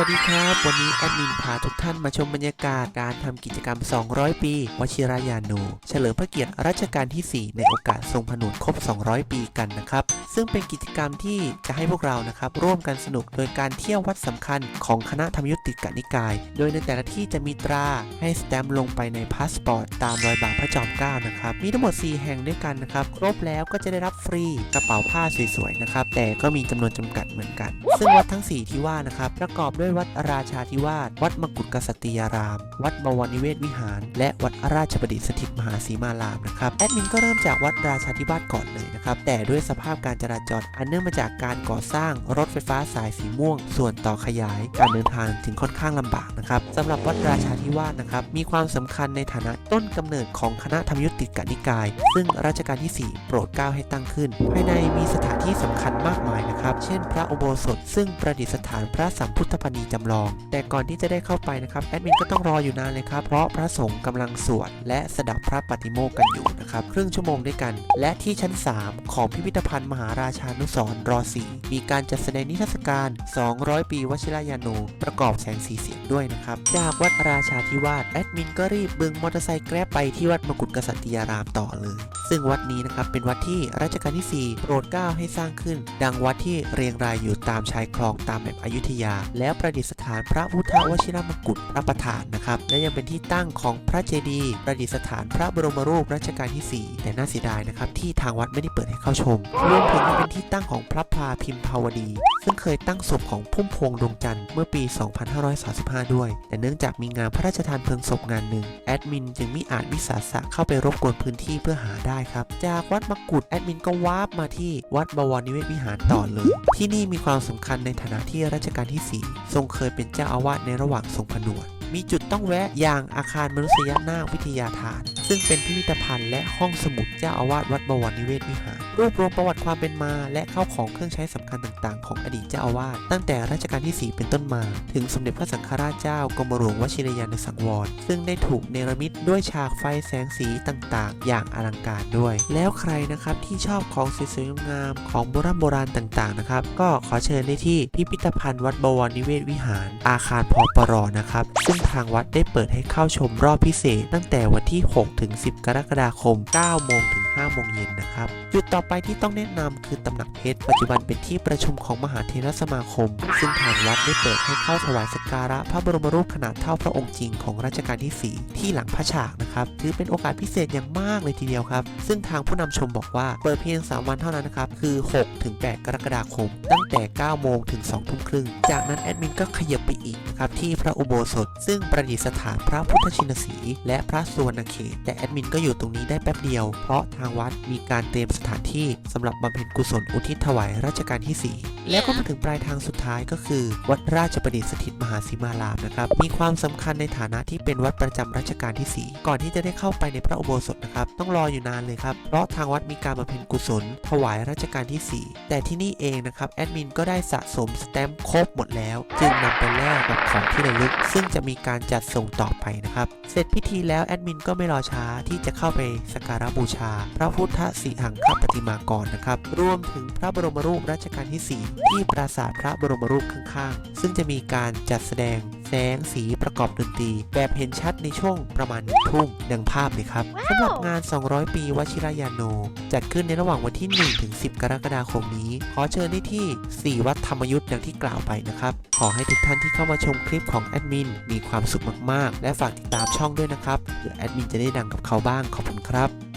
วัสดีครับ วันนี้แอดมินพาทุกท่านมาชมบรรยากาศการทำกิจกรรม 200 ปี วชิรยานู เฉลิมพระเกียรติรัชกาลที่ 4 ในโอกาสทรงผนวดครบ 200 ปีกันนะครับ ซึ่งเป็นกิจกรรมที่จะให้พวกเรานะครับ ร่วมกันสนุกโดยการเที่ยววัดสำคัญของคณะธรรมยุติกนิกาย โดยในแต่ละที่จะมีตราให้สแตมป์ลงไปในพาสปอร์ตตามรอยบาทพระจอมเกล้านะครับ มีทั้งหมด 4 แห่งด้วยกันนะครับ ครบแล้วก็จะได้รับฟรีกระเป๋าผ้าสวยๆนะครับ แต่ก็มีจำนวนจำกัดเหมือนกัน ซึ่งวัดทั้ง 4 ที่ว่านะครับประกอบด้วยวัดราชาธิวาส วัดมกุฎกษัตริยาราม วัดบวรนิเวศวิหาร และวัดราชประดิษฐ์สถิตมหาสีมารามนะครับ แอดมินก็เริ่มจากวัดราชาธิวาสก่อนเลยนะครับ แต่ด้วยสภาพการจราจรอันเนื่องมาจากการก่อสร้างรถไฟฟ้าสายสีม่วง ส่วนต่อขยาย การเดินทางจึงค่อนข้างลำบากนะครับสำหรับวัดราชาธิวาสนะครับ มีความสำคัญในฐานะต้นกำเนิดของคณะธรรมยุติกนิกาย ซึ่งรัชกาลที่ 4 โปรดเกล้าให้ตั้งขึ้น ภายในมีสถานที่สำคัญมากมายนะครับ เช่น พระอุโบสถ ซึ่งประดิษฐานพระสัมพุทธปณีจำลอง แต่ก่อนที่จะได้เข้าไปนะครับแอดมินก็ต้องรออยู่นานเลยครับ เพราะพระสงฆ์กำลังสวดและสดับพระปฏิโมกข์กันอยู่นะครับครึ่งชั่วโมงด้วยกัน และที่ชั้น 3 ของพิพิธภัณฑ์มหาราชานุสรรอสีมีการจัดแสดงนิทรรศการ 200 ปีวชิรยานูประกอบแสงสีเสียงด้วยนะครับจากวัดราชาธิวาสแอดมินก็รีบบึงมอเตอร์ไซค์แกร็บไปที่วัดมกุฎกษัตริยารามต่อเลย ซึ่งวัดนี้นะครับเป็นวัดที่รัชกาลที่ 4 โปรดเกล้าให้สร้างขึ้น ดังวัดที่เรียงรายอยู่ตามชายคลองตามแบบอยุธยา แล้วประดิษ ฐานพระพุทธวชิรมกุฎพระประธานนะครับ และยังเป็นที่ตั้งของพระเจดีย์ประดิษฐานพระบรมรูปรัชกาลที่ 4 แต่น่าเสียดายนะครับที่ทางวัดไม่ได้เปิดให้เข้าชมรวมถึงยังเป็นที่ตั้งของพระพาพิมพาวดี ซึ่งเคยตั้งศพของพุ่มพวงดวงจันทร์เมื่อปี 2535 ด้วย แต่เนื่องจากมีงานพระราชทานเพลิงศพงานหนึ่งแอดมินจึงมิอาจวิสาสะเข้าไปรบกวนพื้นที่เพื่อหาได้ครับจากวัดมกุฎแอดมินก็วาร์ปมาที่วัดบวรนิเวศวิหารต่อเลย ที่นี่มีความสำคัญในฐานะที่รัชกาลที่ 4 ทรงเคยเป็นเจ้าอาวาสในระหว่างทรงผนวด มีจุดต้องแวะอย่างอาคารมนุษยนาควิทยาฐาน ซึ่งเป็นพิพิธภัณฑ์และห้องสมุดเจ้าอาวาสวัดบวรนิเวศวิหาร รวบรวมประวัติความเป็นมา และเข้าของเครื่องใช้สำคัญต่างๆ ของอดีตเจ้าอาวาสตั้งแต่รัชกาลที่ 4 เป็นต้นมา ถึงสมเด็จพระสังฆราชเจ้ากรมหลวงวชิรยานสังวร ซึ่งได้ถูกเนรมิตด้วยฉากไฟแสงสีต่างๆ อย่างอลังการด้วย แล้วใครนะครับที่ชอบของสวยๆงามๆของโบราณโบราณต่างๆนะครับก็ขอเชิญได้ที่พิพิธภัณฑ์วัดบวรนิเวศวิหาร อาคารพอปรนะครับซึ่งทางวัดได้เปิดให้เข้าชมรอบพิเศษ ตั้งแต่วันที่ 6ถึง 10 กรกฎาคม9โมงถึง 5โมงเย็นนะครับ จุดต่อไปที่ต้องแนะนำคือตำหนักเพชร ปัจจุบันเป็นที่ประชุมของมหาเทรสมาคม ซึ่งทางวัดได้เปิดให้เข้าถวายสักการะพระบรมรูปขนาดเท่าพระองค์จริงของรัชกาลที่ 4 ที่หลังพระฉากนะครับถือเป็นโอกาสพิเศษอย่างมากเลยทีเดียวครับ ซึ่งทางผู้นำชมบอกว่าเปิดเพียง 3 วันเท่านั้นนะครับ คือ 6 ถึง 8 กรกฎาคม ตั้งแต่ 9 โมงถึง 2 ทุ่มครึ่ง จากนั้นแอดมินก็ขยับไปอีกนะครับที่พระอุโบสถ ซึ่งประดิษฐานพระพุทธชินสี และพระสุวรรณเขตแต่แอดมินก็อยู่ตรงนี้ได้แป๊บเดียวเพราะทางวัดมีการเตรียมสถานที่สำหรับบำเพ็ญกุศลอุทิศถวายรัชกาลที่ 4 แล้วก็มาถึงปลายทางสุดท้ายก็คือ วัดราชประดิษฐ์สถิตมหาสีมารามนะครับ มีความสำคัญในฐานะที่เป็นวัดประจำรัชกาลที่ 4 ก่อนที่จะได้เข้าไปในพระอุโบสถนะครับ ต้องรออยู่นานเลยครับ เพราะทางวัดมีการบำเพ็ญกุศล ถวายรัชกาลที่ 4 แต่ที่นี่เองนะครับ แอดมินก็ได้สะสมสแตมป์ครบหมดแล้ว จึงนำไปแลกกับของที่ระลึก ซึ่งจะมีการจัดส่งต่อไปนะครับ เสร็จพิธีแล้วแอดมินก็ไม่รอช้าที่จะเข้าไปสักการะบูชา พระพุทธสีหังคปฏิมากรนะครับ รวมถึงพระบรมรูปรัชกาลที่ 4ที่ปราสาทพระบรมรูปข้างๆ ซึ่งจะมีการจัดแสดงแสงสีประกอบดนตรี แบบเห็นชัดในช่วงประมาณหนึ่งทุ่มดังภาพเลยครับสำหรับงาน 200 ปีวชิรยาโน จัดขึ้นในระหว่างวันที่ 1 ถึง 10 กรกฎาคมนี้ ขอเชิญได้ที่ 4 วัดธรรมยุทธ์อย่างที่กล่าวไปนะครับ ขอให้ทุกท่านที่เข้ามาชมคลิปของแอดมินมีความสุขมากๆ และฝากติดตามช่องด้วยนะครับเพื่อแอดมินจะได้ดังกับเขาบ้างขอบคุณครับ